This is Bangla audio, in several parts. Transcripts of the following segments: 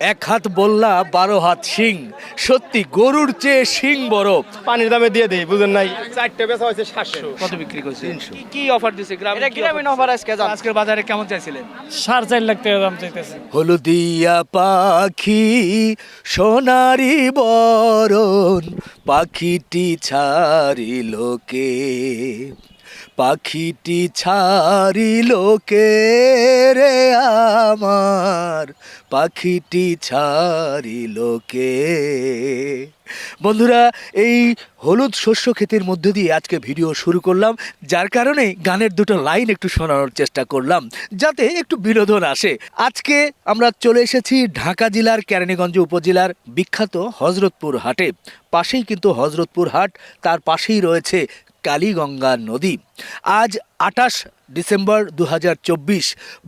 এক হাত বললা বারো হাত শিং। সত্যি গরুর চেয়ে শিং বড়। পানির দামে দিয়ে দেই বুঝেন নাই? চারটে বেচা হয়েছে সাতশো। কত বিক্রি করছে? কি কি অফার দিছে? গ্রামে গ্রামীণ অফার আজকে? আজকের বাজারে কেমন চাইছিলেন? সাড়ে চার লাখ টাকা দাম চাইতেছে। হলুদিয়া পাখি সোনারি বরণ পাখিটি ছাড়ি কে? পাখিটি ছাড়িল কে রে আমার। পাখিটি ছাড়িল কে বন্ধুরা, এই হলুদ শস্য ক্ষেতের মধ্যে দিয়ে আজকে ভিডিও শুরু করলাম। যার কারণে গানের দুটো লাইন একটু শোনানোর চেষ্টা করলাম, যাতে একটু বিনোদন আসে। আজকে আমরা চলে এসেছি ঢাকা জেলার কেরানীগঞ্জ উপজেলার বিখ্যাত হজরতপুর হাটে। পাশেই কিন্তু হজরতপুর হাট, তার পাশেই রয়েছে কালীগঙ্গা নদী। আজ আটাশ ডিসেম্বর দু হাজার চব্বিশ,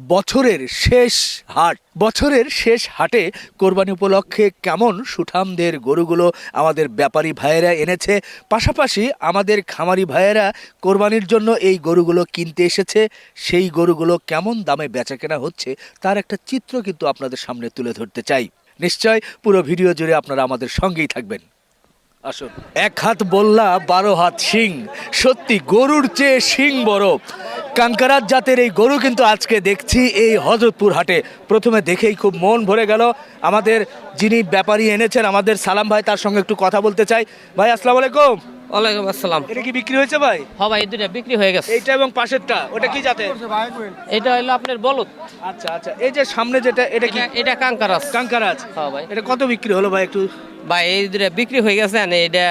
বছরের শেষ হাট। বছরের শেষ হাটে কোরবানি উপলক্ষে কেমন সুঠামদের গরুগুলো আমাদের ব্যাপারী ভাইয়েরা এনেছে, পাশাপাশি আমাদের খামারি ভাইয়েরা কোরবানির জন্য এই গরুগুলো কিনতে এসেছে, সেই গরুগুলো কেমন দামে বেচা কেনা হচ্ছে তার একটা চিত্র কিন্তু আপনাদের সামনে তুলে ধরতে চাই। নিশ্চয় পুরো ভিডিও জুড়ে আপনারা আমাদের সঙ্গেই থাকবেন। আসুন। এক হাত বললা বারো হাত শিং। সত্যি গরুর চেয়ে শিং বড়। কাঙ্কারাত জাতের এই গরু কিন্তু আজকে দেখছি এই হজরতপুর হাটে। প্রথমে দেখেই খুব মন ভরে গেল। আমাদের যিনি ব্যাপারী এনেছেন আমাদের সালাম ভাই তার সঙ্গে একটু কথা বলতে চাই। ভাই আসসালাম আলাইকুম। ওয়ালাইকুম আসসালাম। এটা কি বিক্রি হয়েছে ভাই? হ ভাই দুইটা বিক্রি হয়ে গেছে। এইটা এবং পাশেরটা ওটা কি জাতের? এটা হলো আপনার বলদ। আচ্ছা আচ্ছা। এই যে সামনে যেটা এটা কি? এটা কাঙ্কারাস কাঙ্কারাজ হ্যাঁ ভাই। এটা কত বিক্রি হলো ভাই একটু ভাই এই বিক্রি হয়ে গেছে আর এটা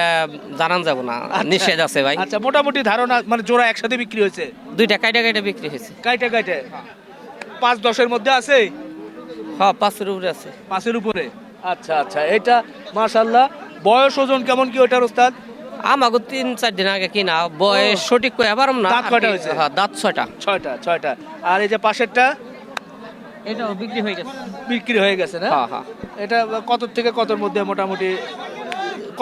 জানান যাব না। নিষেধ আছে ভাই। আচ্ছা মোটামুটি ধারণা মানে জোড়া একসাথে বিক্রি হয়েছে? দুইটা কাইটা কাইটা বিক্রি হয়েছে। কাইটে কাইটে? পাঁচ দশের মধ্যে আছে? হ্যাঁ পাঁচের উপরে আছে। পাঁচের উপরে? আচ্ছা আচ্ছা এটা মাশাল্লাহ বয়স ওজন কেমন কি ওটার ওস্তাদ? আমাকে তিন চার দিন আগে কিনা বয়স সঠিক কই পারম না দাঁত কয়টা হয়েছে? হ্যাঁ দাঁত ছয়টা। ছয়টা ছয়টা। আর এই যে পাশেরটা? এটাও বিক্রি হয়ে গেছে। বিক্রি হয়ে গেছে না? হ্যাঁ হ্যাঁ। এটা কত থেকে কতর মধ্যে মোটামুটি?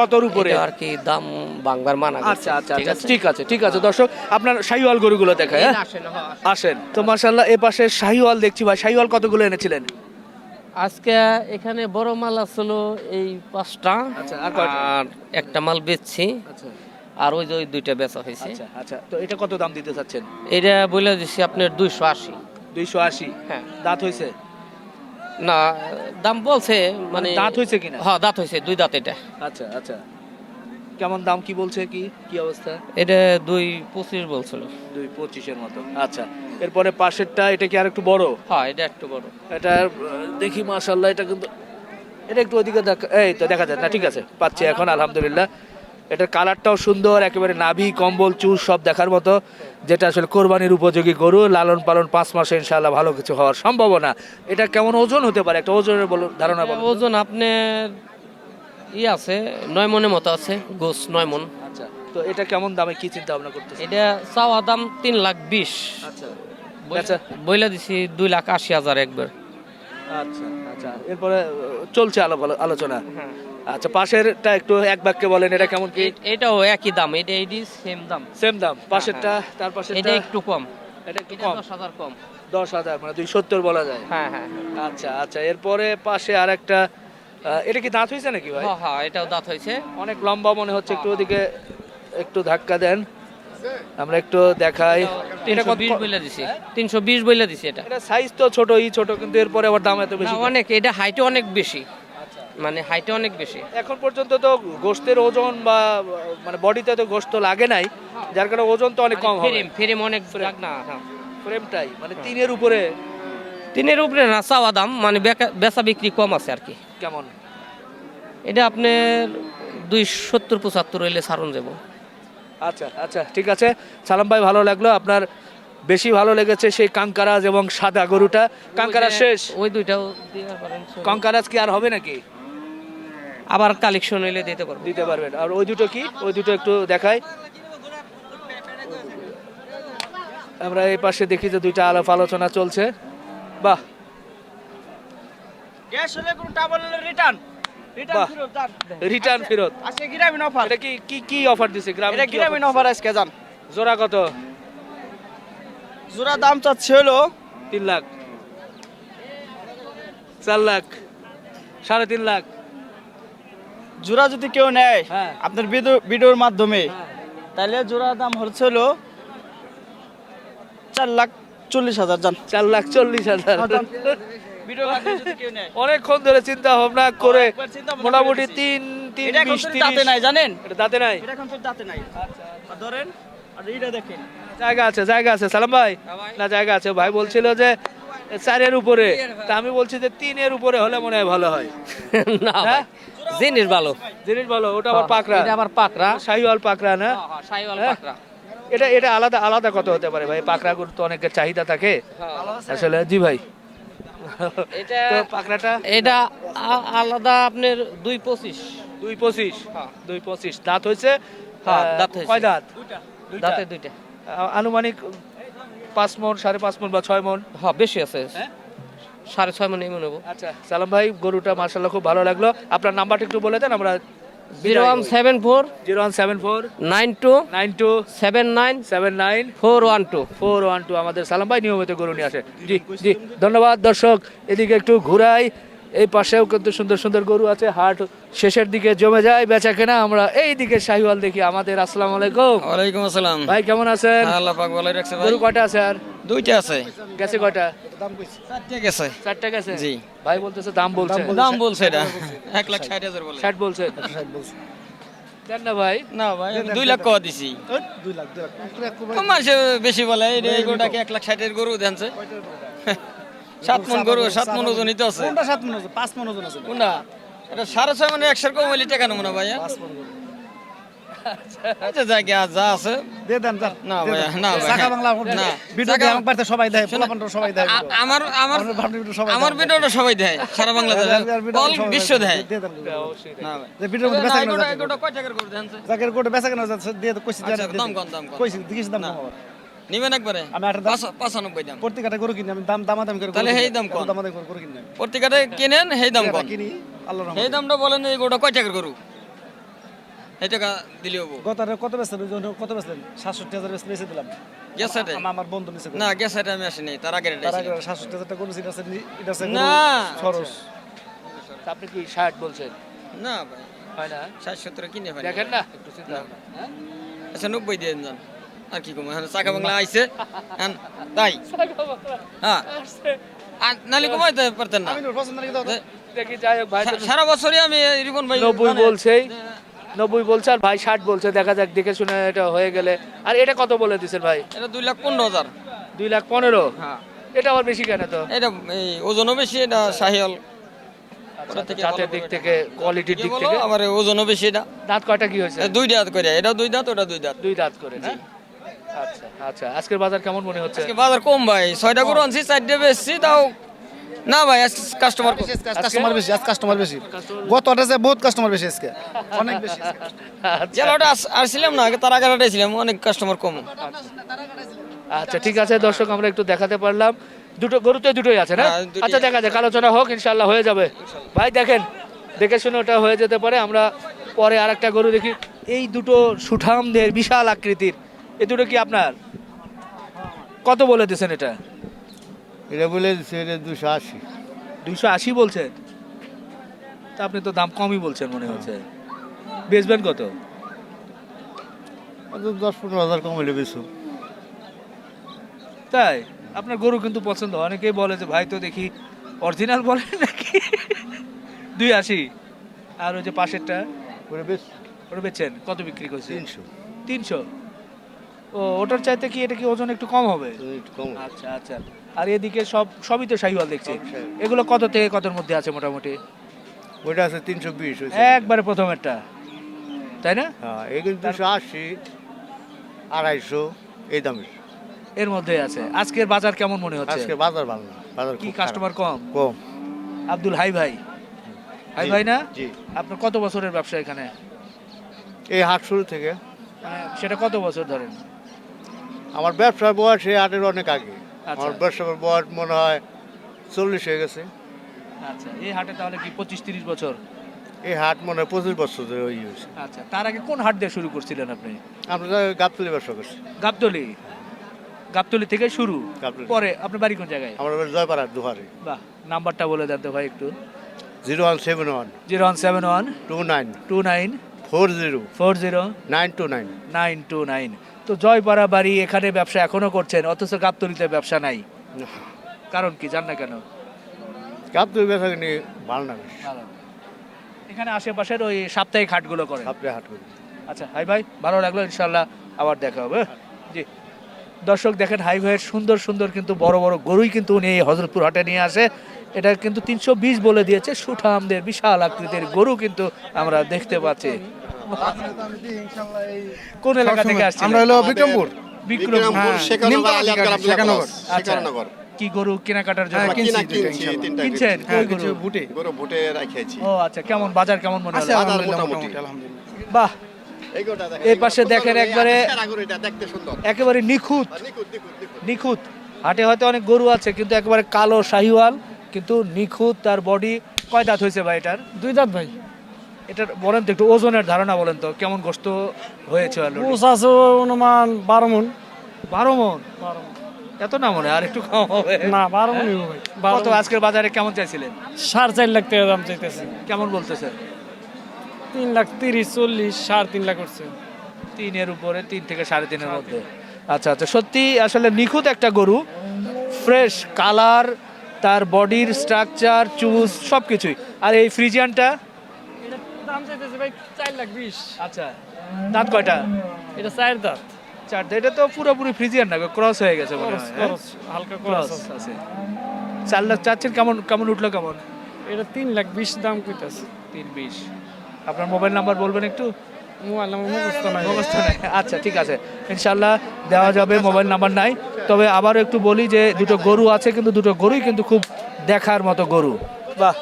কতর উপরে? আর কি দাম বাংবার মানা আচ্ছা আচ্ছা ঠিক আচ্ছা আছে? ঠিক আছে ঠিক আছে। দর্শক আপনার শাহিওয়াল গরুগুলো দেখায় হ্যাঁ? আসেন, হ্যাঁ। আসেন। তো মাশাল্লাহ এ পাশে শাহিওয়াল দেখছি ভাই। শাহিওয়াল কতগুলো এনেছিলেন? আজকে এখানে বড় মাল আসলো এই পাঁচটা। আচ্ছা, আর একটা মাল বেচছি। আচ্ছা। আর ওই যে ওই দুইটা বেচা হয়েছে। আচ্ছা আচ্ছা। তো এটা কত দাম দিতে চাচ্ছেন? এটা বলে দিচ্ছি আপনার দুইশো আশি। দুইশো আশি। হ্যাঁ। দাঁত হয়েছে? না দাম বলছে মানে দাঁত হয়েছে কিনা? হ্যাঁ দাঁত হয়েছে দুই দাঁত এটা। আচ্ছা আচ্ছা। কেমন দাম কি বলছে কি কি অবস্থা? এটা দুই পঁচিশ বলছিল। দুই পঁচিশের মতো। আচ্ছা এরপরে পাশেরটা এটা কি আর একটু বড়? হ্যাঁ এটা একটু বড়। এটা দেখি মাশাল্লাহ এটা কিন্তু এটা একটু ওদিকে দেখ- এই তো দেখা যায় না ঠিক আছে পাচ্ছি এখন আলহামদুলিল্লাহ। এটার কালারটাও সুন্দর একেবারে নাভি কম্বল চুল সব দেখার মতো যেটা আসলে কোরবানির উপযোগী গরু লালন পালন পাঁচ মাসে ইনশাল্লাহ ভালো কিছু হওয়ার সম্ভাবনা। এটা কেমন ওজন হতে পারে? একটা ওজনের বলো ধারণা বলো। ওজন আপনার ই আছে নয় মনের মতো আছে গোস নয় মন। আচ্ছা তো এটা কেমন দামে কি চিন্তা ভাবনা করতেছে এটা চাওয়া দাম তিন লাখ বিশ। আচ্ছা। আচ্ছা। বইলা দিছি দুই লাখ আশি হাজার একবার। আচ্ছা আচ্ছা। এরপরে চলছে আলো আলোচনা। আচ্ছা পাশেরটা একটু এক বাক্যে বলেন এটা কেমন কি? এটাও একই দাম এটা এটি সেম দাম। সেম দাম পাশেরটা তার পাশেরটা? এটা একটু কম। এটা একটু কম? দশ হাজার কম। দশ হাজার মানে দুই সত্তর বলা যায়। হ্যাঁ হ্যাঁ আচ্ছা আচ্ছা এরপরে পাশে আর একটা এটা কি দাঁত হয়েছে নাকি ভাই? হ্যাঁ হ্যাঁ এটাও দাঁত হয়েছে অনেক লম্বা মনে হচ্ছে একটু ওদিকে একটু ধাক্কা দেন। আমরা একটু দেখাই। এটা কত- বিশ বইলা দিছি। তিনশো বিশ বইলা দিছি এটা। এটা সাইজ তো ছোটই ছোট কিন্তু এরপরে আবার দাম এত না, বেশি অনেক এটা হাইটও অনেক বেশি। মানে হাইটে অনেক বেশি। এখন পর্যন্ত তো গোস্তের ওজন বা মানে বডিতে তো গোস্ত লাগে নাই যার কারণে ওজন তো অনেক কম হবে। ফ্রেম ফ্রেম অনেক লাগ না হ্যাঁ। ফ্রেমটাই মানে তিনের উপরে। তিনের উপরে না চাওয়া দাম মানে বেচা বিক্রি কম আছে আর কি। কেমন? এটা আপনার দুই সত্তর পঁচাত্তর হইলে সারণ যাব। আচ্ছা আচ্ছা ঠিক আছে। সালাম ভাই ভালো লাগল। আপনার বেশি ভালো লেগেছে সেই কাঙ্কারাজ এবং সাদা গরুটা। কাঙ্কারাজ শেষ? ওই দুইটাও কাঙ্কারাজ কি আর হবে নাকি? আবার কালেকশন হইলে দিতে পারব। দিতে পারবেন। আর ওই দুটো কি? ওই দুটো একটু দেখাই। আমরা এই পাশে দেখি যে দুইটা আলাপ আলোচনা চলছে। বাহ! গ্যাস হলে কোনো ডাবল রিটার্ন। রিটার্ন ফেরত আজকে গ্রামীণ অফার এটা কি কি কি অফার দিছে গ্রামে এটা গ্রামীণ অফার আজকে যান জোড়া কত? জোড়া দাম চাচ্ছে হলো তিন লাখ। চার লাখ। সাড়ে তিন লাখ। জোড়া যদি কেউ নেয় হ্যাঁ। আপনার ভিডিওর মাধ্যমে তাহলে জোড়ার দাম হচ্ছে হলো চার লাখ চল্লিশ হাজার জান। চার লাখ চল্লিশ হাজার। নেয়। অনেকক্ষণ ধরে চিন্তা ভাবনা করে মোটামুটি তিন তিন বিশ দাঁতে নাই জানেন? দাঁতে নাই? এটা এখন তো দাঁতে নাই। ধরেন আর এইটা দেখেন। জায়গা আছে জায়গা আছে। সালাম ভাই। না জায়গা আছে। ভাই বলছিল যে চারের উপরে। তা আমি বলছি যে তিনের উপরে হলে মনে হয় ভালো হয়। না হ্যাঁ? জিনিস ভালো। জিনিস ভালো ওটা আবার পাকড়া। এটা আবার পাকড়া। শাহিওয়াল পাকড়া না? সাইওয়াল হ্যাঁ? পাকড়া। এটা এটা আলাদা আলাদা কত হতে পারে ভাই? পাকড়া গরু তো অনেকের চাহিদা থাকে। আসলে জি ভাই। এটা তো পাকড়াটা? এটা আলাদা আপনার দুই পঁচিশ। দুই পঁচিশ? দুই পঁচিশ। দাঁত হয়েছে? হ্যাঁ, দাঁত হয়েছে। কয় দাঁত? দাঁতে দুইটা। আনুমানিক পাঁচ মন সাড়ে পাঁচ মন বা ছয় মন? হ্যাঁ বেশি আছে। হ্যাঁ? সাড়ে ছয় মনে মনে নেব আচ্ছা সালাম ভাই গরুটা মার্শাল্লাহ খুব ভালো লাগল। আপনার নাম্বারটা একটু বলে দেন আমরা zero one seven four zero one seven four nine two nine two seven nine seven nine four one two. Four one two আমাদের সালাম ভাই নিয়মিত গরু নিয়ে আসে। জি জি ধন্যবাদ দর্শক এদিকে একটু ঘুরাই। এই পাশেও কিন্তু সুন্দর সুন্দর গরু আছে হাট শেষের দিকে জমে যায় বেচা কেনা। আমরা এই দিকে শাহিওয়াল দেখি আমাদের আসসালামু আলাইকুম। ওয়ালাইকুম আসসালাম। ভাই কেমন আছেন? আল্লাহ পাক ভালো রাখছে ভাই। গরু কয়টা আছে আর? দুইটা আছে। গেছে কয়টা? দাম কইছে চারটে গেছে। চারটা গেছে? জি। ভাই বলতেছে দাম বলছে। দাম বলছে। এটা। এক লাখ ষাট হাজার বলে। ষাট বলছে। দেন না ভাই। না ভাই আমি দুই লাখ কয়া দিছি। মাসে বেশি বলে এই গরুটাকে এক লাখ ষাটের গরু দেনছে। সাত মন গরু সাত মন ওজনই তো আছে। কোনটা সাত মন ওজন? পাঁচ মন ওজন আছে। কোনটা? এটা সাড়ে ছয় মানে একশোর কম হইলে টাকা নেব না ভাইয়া। আচ্ছা যাই গিয়া, যা আছে। দিয়ে দেন যান না ভাইয়া না ভাই চাকা বাংলা না। ভিডিও চাকা- আমার সবাই দেয় পোলাপান সবাই দেয়। আ- আমার আমার আমার ভাবনা ভিডিও সবাই আমার ভিডিওটা সবাই দেয় সারা বাংলাদেশ। অল বিশ্ব দেয়। দিয়ে। দেন না ভাই। যে ভিডিওর মধ্যে বেচা কেনা যাচ্ছে এগুলো কয় টাকার গরু জাকের কোটে বেচা কেনা যাচ্ছে দিয়ে কইছি আচ্ছা, দাম কম, দাম। কইছি দাম কম। নিবেন একবারে? আমি দাম- পাঁচ- পাঁচানব্বই দাম প্রত্যেক কাটা গরু কিনি আমি দাম দামাদামি করে তাহলে সেই দাম কম। এত দামাদামি করে কিনি। পত্রিকাটা কিনেন সেই দাম কম কিনি? আল্লাহর রহমতে। সেই দামটা বলেন এই গোটা কয় টাকার গরু? এই টাকা দিলে হব। গত কত বেচলেন? ওই জন্য কত বেচলেন? সাতষট্টি হাজার বেচে দিলাম। গ্যাস সাইটে আমার- বন্ধু নিচে না গ্যাস সাইটে আমি আসিনি তার আগে তার আগে সাতষট্টি হাজার টাকা এটা আছে এটা আছে না। সরস। আপনি কি ষাট বলছেন? না ভাই হয় না? ষাট সত্তর কিনে ভাই দেখেন না একটু চিন্তা হ্যাঁ? আচ্ছা নব্বই দিয়ে যান আর কি কম চাকা বাংলা আইছে হ্যাঁ, তাই। হ্যাঁ। আর নালি কমাইতে পারতেন না। সারা বছরই আমি রিপন ভাই নব্বই বলছেই নব্বই বলছে আর ভাই ষাট বলছে দেখা যাক দেখে শুনে এটা হয়ে গেলে। আর এটা কত বলে দিচ্ছেন ভাই? এটা দুই লাখ পনেরো হাজার। দুই লাখ পনেরো? হ্যাঁ। এটা আবার বেশি কেন তো? এটা এই ওজনও বেশি এটা শাহিয়াল ওটা থেকে জাতের দিক থেকে কোয়ালিটির কি দিক থেকে। আবার ওজনও বেশি এটা। দাঁত কয়টা কি হয়েছে? দুই দাঁত করে এটা দুই দাঁত ওটা দুই দাঁত। দুই দাঁত করে না? আচ্ছা আচ্ছা। আজকের বাজার কেমন মনে হচ্ছে? আজকে বাজার কম ভাই। ছয়টা গরু আনছি চারটে বেচছি তাও না ভাই আজকে কাস্টমার। কাস্টমার বেশি আজ কাস্টমার বেশি। গত যে বহুত কাস্টমার বেশি আজকে। অনেক বেশি আজকে। আচ্ছা, জেলাটা আসছিলাম না আগে তার আগে ছিলাম অনেক কাস্টমার কম। আচ্ছা ঠিক আছে দর্শক আমরা একটু দেখাতে পারলাম। দুটো গরুতে দুটোই আছে না? হ্যাঁ, আচ্ছা দেখা যাক আলোচনা হোক ইনশাল্লাহ হয়ে যাবে। ভাই দেখেন দেখে শুনে ওটা হয়ে যেতে পারে। আমরা পরে আর একটা গরু দেখি। এই দুটো সুঠামদের বিশাল আকৃতির। দুটো কি আপনার? কত বলে দিয়েছেন এটা? এটা বলে দিচ্ছে এটা দুশো আশি। দুইশো আশি বলছেন তা আপনি তো দাম কমই বলছেন মনে হচ্ছে। বেচবেন কত? দশ পনেরো হাজার কম হলে বেশি তাই? আপনার গরু কিন্তু পছন্দ। অনেকেই বলে যে ভাই তো দেখি অরিজিনাল বলে নাকি? দুই আশি। আর ওই যে পাশেরটা? ওটা বেশ ওটা বেচছেন? কত বিক্রি করছে তিনশো। তিনশো? ও ওটার চাইতে কি এটা কি ওজন একটু কম হবে? একটু কম আচ্ছা আচ্ছা। আর এদিকে সব সবই তো শাহিওয়াল দেখছি। এগুলো কত থেকে কতর মধ্যে আছে মোটামুটি? ওইটা আছে তিনশো বিশ একবারে প্রথমেরটা। তাই না? হ্যাঁ এগুলো দুশো আশি আড়াইশো এই দামের। এর মধ্যে আছে। আজকের বাজার কেমন মনে হচ্ছে? আজকে বাজার ভালো বাজার কি কাস্টমার কম? কম। আব্দুল হাই ভাই। হাই ভাই না? জি। আপনার কত বছরের ব্যবসা এখানে? এই হাট শুরু থেকে। সেটা কত বছর ধরেন? আমার ব্যবসার বয়স এই হাটের অনেক আগে। আচ্ছা। আমার ব্যবসার বয়স মনে হয় চল্লিশ হয়ে গেছে। আচ্ছা এই হাটে তাহলে কি পঁচিশ তিরিশ বছর? এই হাট মনে হয় পঁচিশ বছর ধরে ওই হয়েছে। আচ্ছা তার আগে কোন হাট দিয়ে শুরু করছিলেন আপনি? আমরা গাবতলি ব্যবসা করছি। গাবতলি। গাবতলি থেকে শুরু। পরে আপনার বাড়ি কোন জায়গায়? আমার বাড়ি জয়পাড়ার দুহারে। বাহ নাম্বারটা বলে দেন তো ভাই একটু। Zero one seven one zero one seven one two nine. Two nine four zero. Four zero. Nine two nine. Nine two nine. তো জয়পাড়া বাড়ি এখানে ব্যবসা এখনও করছেন অথচ গাবতলিতে ব্যবসা নাই। কারণ কি জান না কেন? কাপ তুই বেসা নিয়ে ভালো না এখানে আশেপাশের ওই সাপ্তাহিক হাটগুলো করে আপনি হাট করি আচ্ছা হাই ভাই ভালো লাগল ইনশাল্লাহ আবার দেখা হবে। জি। দর্শক দেখেন হাই ভাইয়ের সুন্দর সুন্দর কিন্তু বড় বড় গরুই কিন্তু উনি এই হজরতপুর হাটে নিয়ে আসে। এটা কিন্তু তিনশো বিশ বলে দিয়েছে সুঠামদের বিশাল আকৃতির গরু কিন্তু আমরা দেখতে পাচ্ছি। কোন এলাকা থেকে আসছে আমরা হলো বিক্রমপুর। বিক্রম হ্যাঁ, শেখানগর। আচ্ছা কি গরু কেনাকাটার জন্য? হ্যাঁ, কিনছেন? হ্যাঁ, কই গরু বুটে। গরু ভুটে রাখিয়েছি ও আচ্ছা কেমন বাজার কেমন মনে হলো? মোটামুটি। আলহামদুলিল্লাহ। বাহ! এই পাশে দেখেন একবারে একেবারে নিখুঁত। নিখুঁত, নিখুঁত, নিখুঁত। নিখুঁত। হাটে হয়তো অনেক গরু আছে কিন্তু একেবারে কালো শাহিওয়াল। কিন্তু নিখুঁত তার বডি কয় দাঁত হয়েছে ভাই এটার? দুই দাঁত ভাই। এটার বলেন তো একটু ওজনের ধারণা বলেন তো কেমন গোস্ত হয়েছে আছে অনুমান বারো মন। বারো মন? এত না মনে আর একটু কম হবে। না বারো মন কত আজকের বাজারে কেমন চাইছিলেন? সাড়ে চার লাখ টাকা দাম চাইতেছে। কেমন বলতেছে তিন লাখ তিরিশ চল্লিশ সাড়ে তিন লাখ করছে। তিনের উপরে তিন থেকে সাড়ে তিনের মধ্যে। আচ্ছা আচ্ছা সত্যি আসলে নিখুঁত একটা গরু ফ্রেশ কালার তার বডির স্ট্রাকচার চুজ সব কিছুই আর এই ফ্রিজিয়ানটা? দাম চাইতেছে ভাই চার লাখ বিশ। আচ্ছা দাঁত কয়টা? এটা চার দাঁত। চারটে এটা তো পুরোপুরি ফ্রিজিয়ান না ক্রস হয়ে গেছে হয় হালকা ক্রস আছে। আছে। চার লাখ চাচ্ছেন কেমন কেমন উঠল কেমন? এটা তিন লাখ বিশ দাম কইতাছে। তিন বিশ। আপনার মোবাইল নাম্বার বলবেন একটু? মোবাইল নাম্বার মুখস্থ নাই। মুখস্থ নাই। আচ্ছা ঠিক আছে। ইনশাল্লাহ দেওয়া যাবে মোবাইল নাম্বার নাই। তবে আবারও একটু বলি যে দুটো গরু আছে কিন্তু দুটো গরুই কিন্তু খুব দেখার মতো গরু। বাহ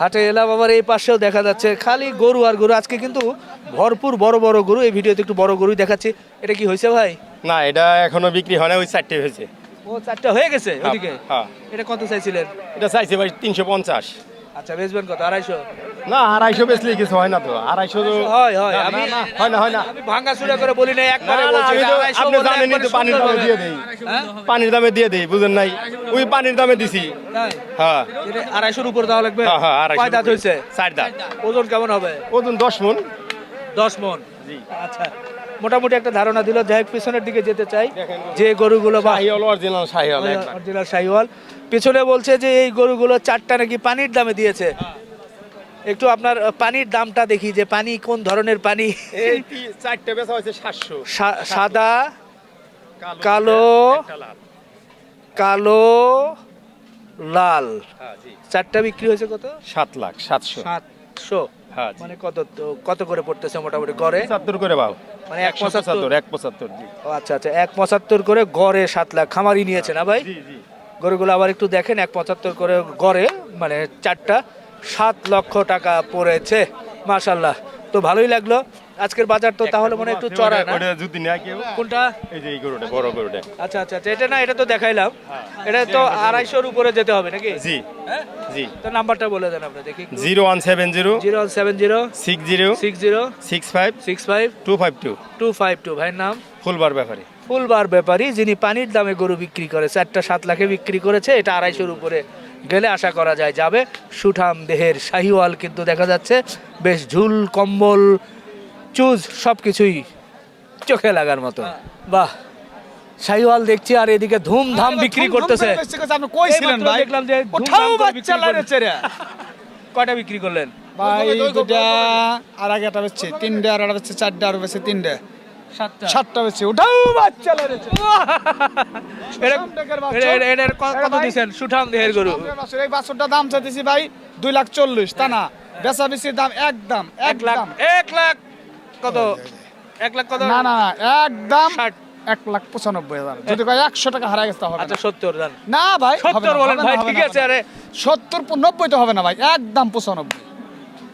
হাটে এলাম আবার এই পাশেও দেখা যাচ্ছে খালি গরু আর গরু। আজকে কিন্তু ভরপুর বড় বড় গরু এই ভিডিওতে একটু বড় গরুই দেখাচ্ছি। এটা কি হয়েছে ভাই? না এটা এখনও বিক্রি হয় না ওই চারটে হয়েছে। ও চারটা হয়ে গেছে ওদিকে হ্যাঁ। এটা কত চাইছিলেন? এটা চাইছে ভাই তিনশো পঞ্চাশ। আচ্ছা বেচবেন কত? আড়াইশো? না আড়াইশো বেচলে কিছু হয় না তো? আড়াইশো তো হয় হয়। আমি হয় না হয় না। আমি চুরা করে বলি না একবারে বলছি আপনি তো পানির দামে দিয়ে দেই। হ্যাঁ? পানির দামে দিয়ে দেই বুঝেন নাই? ওই পানির দামে দিছি। হ্যাঁ। আড়াইশোর উপর দেওয়া লাগবে? হ্যাঁ হ্যাঁ আড়াইশো কয় দাঁত হয়েছে চার দাঁত। ওজন কেমন হবে? ওজন দশ মন। দশ মন? আচ্ছা। মোটামুটি একটা ধারণা দিল যাই পিছনের দিকে যেতে চাই। যে গরুগুলো শাহিওয়াল পিছনে বলছে যে এই গরুগুলো চারটা নাকি পানির দামে দিয়েছে। একটু আপনার পানির দামটা দেখি যে পানি কোন ধরনের পানি? চারটে বেচা হয়েছে সাতশো। সাদা কালো কালো লাল। হ্যাঁ, চারটা বিক্রি হয়েছে কত? সাত লাখ সাতশো। সাতশো। হ্যাঁ মানে কত কত করে পড়তেছে মোটামুটি গড়ে? পঁচাত্তর করে বাবু মানে এক পঁচাত্তর এক পঁচাত্তর আচ্ছা আচ্ছা এক পঁচাত্তর করে গড়ে সাত লাখ। খামারি নিয়েছে না ভাই? গরুগুলো আবার একটু দেখেন এক পঁচাত্তর করে গড়ে মানে চারটা। সাত লক্ষ টাকা পড়েছে। মাশাল্লাহ তো ভালোই লাগল। আজকের বাজার তো তাহলে মনে হয় একটু চড়া না? ওটা যদি না কেউ। কোনটা? এই যে এই গরুটা বড় গরুটা। আচ্ছা আচ্ছা আচ্ছা এটা না এটা তো দেখাইলাম। এটা তো আড়াইশোর উপরে যেতে হবে নাকি? জি। জি। তো নাম্বারটা বলে দেন আপনি দেখি zero one seven zero zero seven zero six zero six zero six five six five two five two. Two five two ভাইয়ের নাম? ফুলবার ব্যাপারে। ফুলবার ব্যাপারী যিনি পানির দামে গরু বিক্রি করে চারটা সাত লাখে বিক্রি করেছে এটা আড়াইশোর উপরে গেলে আশা করা যায় যাবে সুঠাম দেহের শাহিওয়াল কিন্তু দেখা যাচ্ছে বেশ ঝুল কম্বল চুজ সব কিছুই চোখে লাগার মতো। বাহ শাহিওয়াল দেখছি আর এদিকে ধুমধাম বিক্রি করতেছে। আপনি কইছিলেন ভাই? দেখলাম যে কোথাও বাচ্চা বিক্রি রে। কয়টা বিক্রি করলেন? ভাই দুটা আর আগে একটা বেচছে তিনটে আর একটা বেচছে চারটে আর বেচছে তিনটে। সাতটা। সাতটা বেচছে ওটাও বাচ্চা এটা- এটার কত ভাই। সুঠাম দেহের গরু। এই বাছুরটা দাম চাইতেছি ভাই দুই লাখ চল্লিশ তা না? বেচা বেশির দাম একদম এক লাখ এক লাখ কত? এক লাখ কত? না না না একদম এক লাখ পঁচানব্বই হাজার। যদি কয় একশো টাকা হারাই গেছে হবে আচ্ছা না। সত্তর হাজার না ভাই সত্তর বলেন ভাই ঠিক আছে আরে। সত্তর নব্বই তো হবে না ভাই একদম পঁচানব্বই।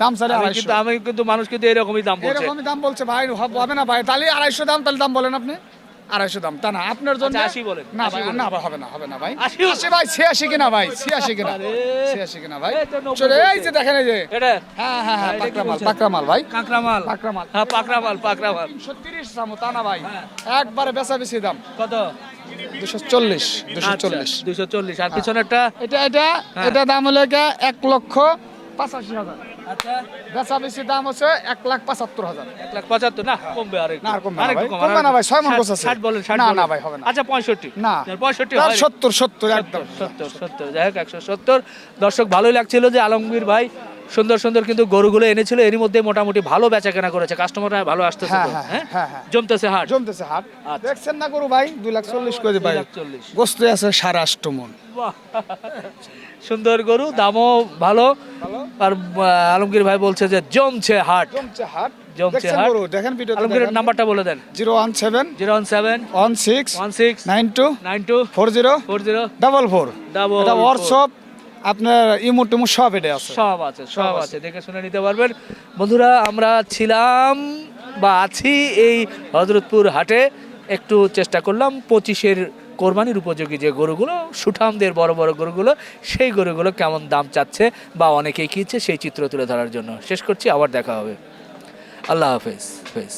দাম সাড়ে আমি আড়াইশো। কিন্তু আমি কিন্তু মানুষ কিন্তু এরকমই দাম বলছে। এরকমই দাম বলছে ভাই হবে না ভাই। তাহলে আড়াইশো দাম তাহলে দাম বলেন আপনি। আড়াইশো দাম। তা না আপনার জন্য আচ্ছা, আশি বলেন, না ভাই না হবে না হবে না ভাই। আশি ভাই ছিয়াশি কিনা ভাই ছিয়াশি কিনা। ছিয়াশি কিনা ভাই। চলে এই যে দেখেন এই যে। হ্যাঁ হ্যাঁ হ্যাঁ ভাই। হ্যাঁ তিনশো তিরিশ দামও তা না ভাই। একবারে বেচা বেশি দাম। কত? দুশো চল্লিশ দুশো চল্লিশ। দুশো চল্লিশ। আর পিছনেরটা? এটা এটা হ্যাঁ। এটা দাম হলো এক লক্ষ পঁচাশি হাজার। আচ্ছা বেচা বেশি দাম হচ্ছে এক লাখ পঁচাত্তর হাজার। এক লাখ পঁচাত্তর? না কমবে আর না, কমবে না আরেকটু ভাই। কম, কমবে না ভাই, ছয় মণ গোছ আছে। ষাট বলেন না, না ভাই, হবে না। আচ্ছা পঁয়ষট্টি। না। পঁয়ষট্টি সত্তর সত্তর একদম। সত্তর সত্তর যাই হোক একশো সত্তর। দর্শক ভালোই লাগছিল যে আলমগীর ভাই সুন্দর সুন্দর কিন্তু গরুগুলো এনেছিল। এরই মধ্যে মোটামুটি ভালো বেচা কেনা করেছে। কাস্টমাররা ভালো আসতেছে হ্যাঁ, হ্যাঁ, হ্যাঁ? হ্যাঁ, হ্যাঁ। জমতেছে হাট? জমতেছে হাট। আচ্ছা। দেখছেন না গরু ভাই? দুই লাখ চল্লিশ করে ভাই। গোস্ত আছে সাড়ে আষ্ট মন। সুন্দর গরু দামও ভালো। আর আলমগীর ভাই বলছে যে জমছে হাট। জমছে হাট। জমছে হাট। গরু? দেখেন ভিডিও আলমগীরের নাম্বারটা বলে দেন। Zero one seven zero one seven one six one six nine two nine two four zero four zero double four. four। WhatsApp আপনার ইমো টিমো সব এটা আছে। সব আছে সব আছে। দেখে শুনে নিতে পারবেন। বন্ধুরা আমরা ছিলাম বা আছি এই হজরতপুর হাটে। একটু চেষ্টা করলাম পঁচিশের কোরবানির উপযোগী যে গরুগুলো সুঠামদের বড় বড় গরুগুলো সেই গরুগুলো কেমন দাম চাচ্ছে বা অনেকেই কিনছে সেই চিত্র তুলে ধরার জন্য। শেষ করছি আবার দেখা হবে। আল্লাহ হাফেজ হাফেজ।